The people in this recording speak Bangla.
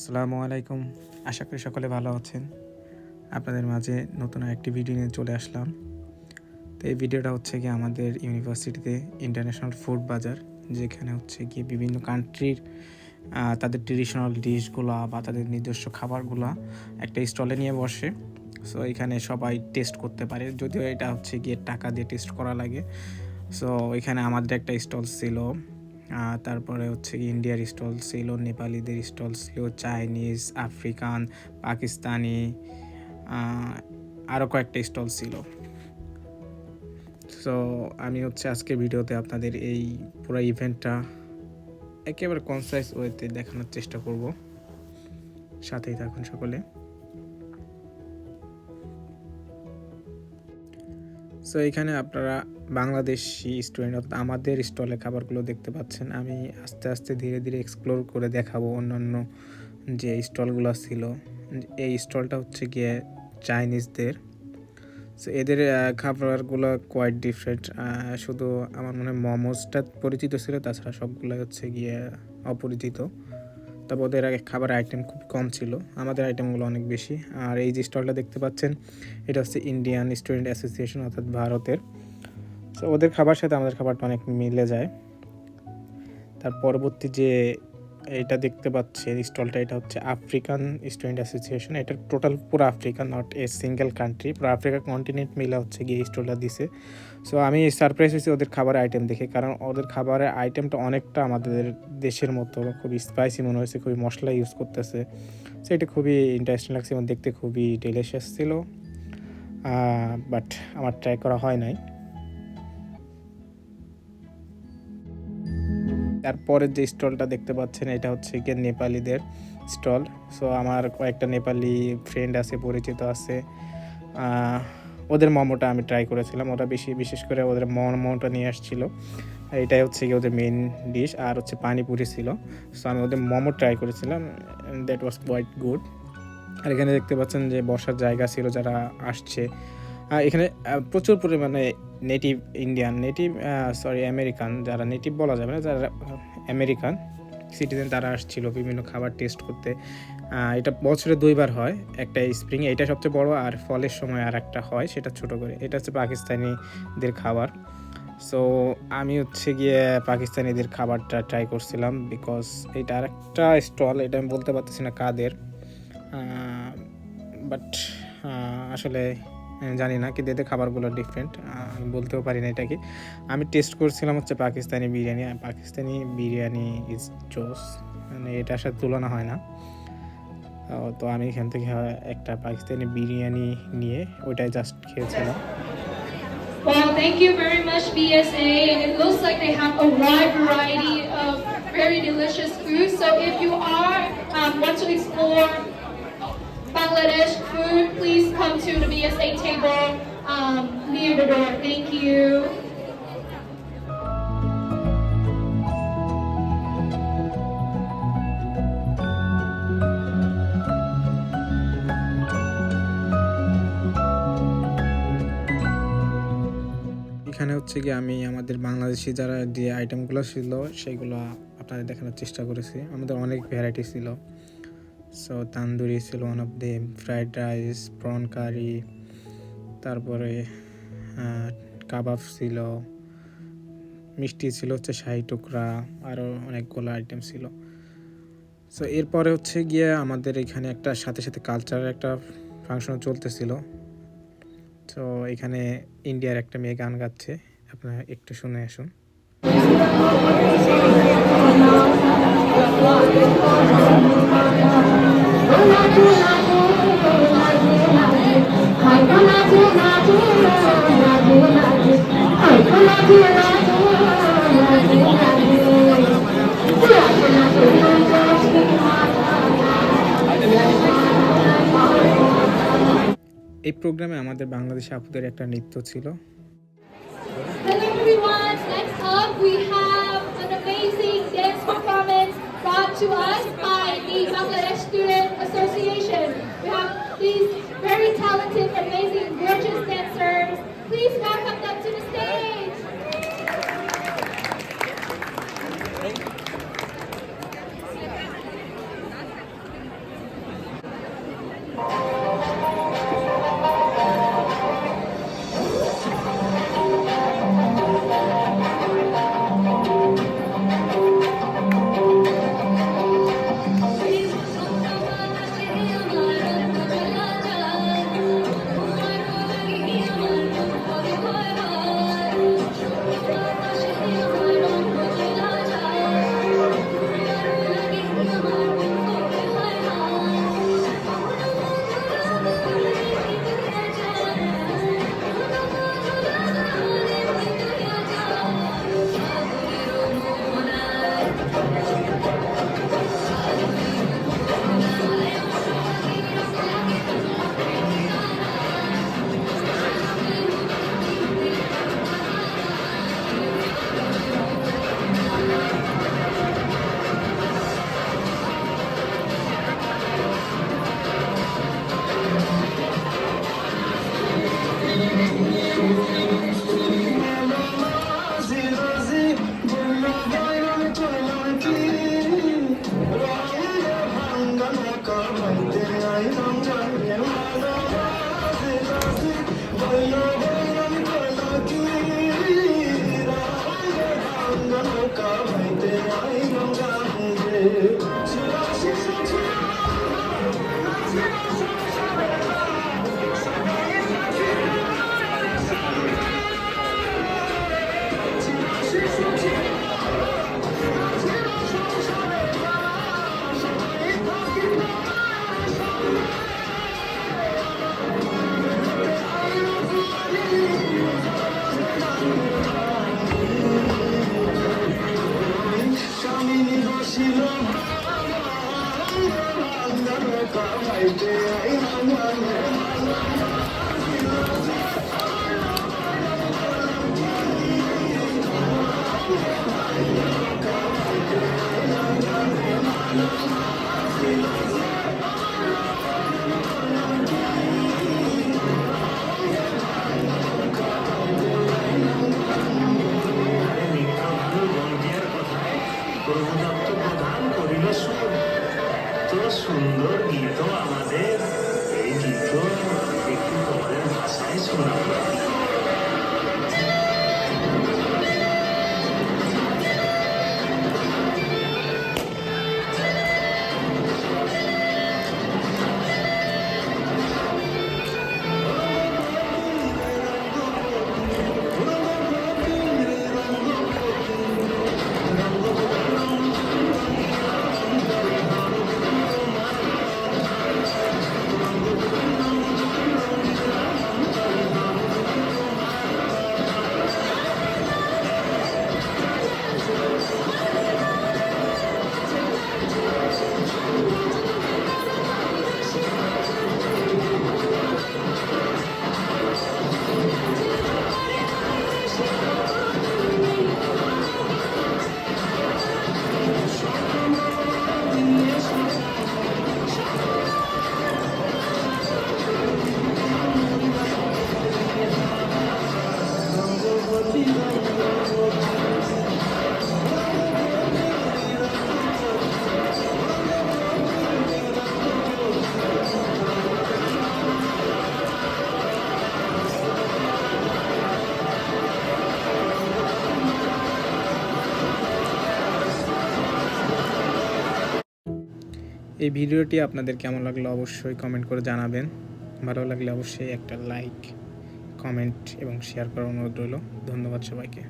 আসসালামু আলাইকুম। আশা করি সকলে ভালো আছেন। আপনাদের মাঝে নতুন একটি ভিডিও নিয়ে চলে আসলাম। তো এই ভিডিওটা হচ্ছে গিয়ে আমাদের ইউনিভার্সিটিতে ইন্টারন্যাশনাল ফুড বাজার, যেখানে হচ্ছে গিয়ে বিভিন্ন কান্ট্রির তাদের ট্রেডিশনাল ডিশগুলো বা তাদের নিজস্ব খাবারগুলো একটা স্টলে নিয়ে বসে। সো এখানে সবাই টেস্ট করতে পারে। যদিও এটা হচ্ছে গিয়ে টাকা দিয়ে টেস্ট করা লাগে। সো এখানে আমাদের একটা স্টল ছিল। তারপরে হচ্ছে ইন্ডিয়ার স্টল ছিল, নেপালিদের স্টল ছিল চাইনিজ আফ্রিকান পাকিস্তানি আরও কয়েকটা স্টল ছিল। সো আমি হচ্ছে আজকের ভিডিওতে আপনাদের এই পুরো ইভেন্টটা একেবারে কনসাইজ ওয়েতে দেখানোর চেষ্টা করব। সাথেই থাকুন সকলে। সো এখানে আপনারা বাংলাদেশি স্টুডেন্ট আমাদের স্টলে খাবারগুলো দেখতে পাচ্ছেন। আমি আস্তে আস্তে ধীরে ধীরে এক্সপ্লোর করে দেখাবো অন্যান্য যে স্টলগুলো ছিল। এই স্টলটা হচ্ছে গিয়ে চাইনিজদের সো এদের খাবারগুলো কোয়াইট ডিফারেন্ট শুধু আমার মনে হয় মোমোজটা পরিচিত ছিল, তাছাড়া সবগুলো হচ্ছে গিয়ে অপরিচিত। তবে ওদের আগে খাবার আইটেম খুব কম ছিল। আমাদের আইটেমগুলো অনেক বেশি। আর এই যে স্টলটা দেখতে পাচ্ছেন, এটা হচ্ছে ইন্ডিয়ান স্টুডেন্ট অ্যাসোসিয়েশন অর্থাৎ ভারতের। সো ওদের খাবার সাথে আমাদের খাবারটা অনেক মিলে যায়। তার পরবর্তী যে এটা দেখতে পাচ্ছে স্টলটা, এটা হচ্ছে আফ্রিকান স্টুডেন্ট অ্যাসোসিয়েশন এটা টোটাল পুরো Africa not a single country পুরো আফ্রিকা কন্টিনেন্ট মিলে হচ্ছে গিয়ে স্টলটা দিছে। সো আমি সারপ্রাইজ হয়েছি ওদের খাবারের আইটেম দেখে, কারণ ওদের খাবারের আইটেমটা অনেকটা আমাদের দেশের মতো, খুবই স্পাইসি মনে হয়েছে, খুবই মশলা ইউজ করতেছে। সো এটা খুবই ইন্টারেস্টিং লাগছে এবং দেখতে খুবই ডেলিশিয়াস ছিল। বাট আমার ট্রাই করা হয় নাই। তারপরের যে স্টলটা দেখতে পাচ্ছেন, এটা হচ্ছে গিয়ে নেপালিদের স্টল। সো আমার কয়েকটা নেপালি ফ্রেন্ড আছে, পরিচিত আছে। ওদের মোমোটা আমি ট্রাই করেছিলাম। ওরা বেশি, বিশেষ করে ওদের মোমোটা নিয়ে আসছিল। এটাই হচ্ছে গিয়ে ওদের মেন ডিশ আর হচ্ছে পানিপুরি ছিল। সো আমি ওদের মোমো ট্রাই করেছিলাম দ্যাট ওয়াজ কোয়াইট গুড আর এখানে দেখতে পাচ্ছেন যে বসার জায়গা ছিল যারা আসছে। এখানে প্রচুর পরিমাণে native Indian native sorry American যারা নেটিভ বলা যাবে না, যারা আমেরিকান সিটিজেন তারা আসছিল, বিভিন্ন খাবার টেস্ট করতে। এটা বছরে দুইবার হয়, একটা স্প্রিং এটা সবচেয়ে বড় আর ফলের সময় আর একটা হয়, সেটা ছোট করে। এটা হচ্ছে পাকিস্তানিদের খাবার। সো আমি হচ্ছে গিয়ে পাকিস্তানিদের খাবারটা ট্রাই করছিলাম বিকজ এটা আর একটা স্টল এটা আমি বলতে পারতেছি না কাদের। বাট আসলে জানি না কিন্তু এদের খাবারগুলো ডিফারেন্ট আমি বলতেও পারি না এটা কি আমি টেস্ট করছিলাম হচ্ছে পাকিস্তানি বিরিয়ানি পাকিস্তানি বিরিয়ানি ইজ জোস মানে এটার সাথে তুলনা হয় না তো আমি এখান থেকে একটা পাকিস্তানি বিরিয়ানি নিয়ে ওইটাই জাস্ট খেয়েছিলাম Well, thank you very much, BSA. And it looks like they have a wide variety of very delicious food. So if you are um, want to explore Bangladesh food, please come to the BSA table um, near the door. Thank you. এখানে হচ্ছে কি আমি আমাদের বাংলাদেশি যারা যে আইটেমগুলো ছিল সেগুলো আপনাদের দেখানোর চেষ্টা করেছি আমাদের অনেক ভ্যারাইটি ছিল সো তান্দুরি ছিল one of them fried rice prawn curry তারপরে কাবাব ছিল, মিষ্টি ছিল হচ্ছে শাহি টুকরা আরও অনেকগুলো আইটেম ছিল। সো এরপরে হচ্ছে গিয়ে আমাদের এখানে একটা, সাথে সাথে কালচারের একটা ফাংশন চলতেছিল। তো এখানে ইন্ডিয়ার একটা মেয়ে গান গাচ্ছে, আপনারা একটু শুনে আসুন। এই প্রোগ্রামে আমাদের বাংলাদেশি আপুদের একটা নৃত্য ছিল to us by the Bangladesh these very talented, amazing, gorgeous dancers. Please প্রভুদত্ত প্রদান করিল সুর তো সুন্দর গীত আমাদের। এই গীত একটু তোমাদের ভাষায় শোনাবো। এই ভিডিওটি আপনাদের কেমন লাগল অবশ্যই কমেন্ট করে জানাবেন। ভালো লাগলে অবশ্যই একটা লাইক কমেন্ট এবং শেয়ার করার অনুরোধ রইল। ধন্যবাদ সবাইকে।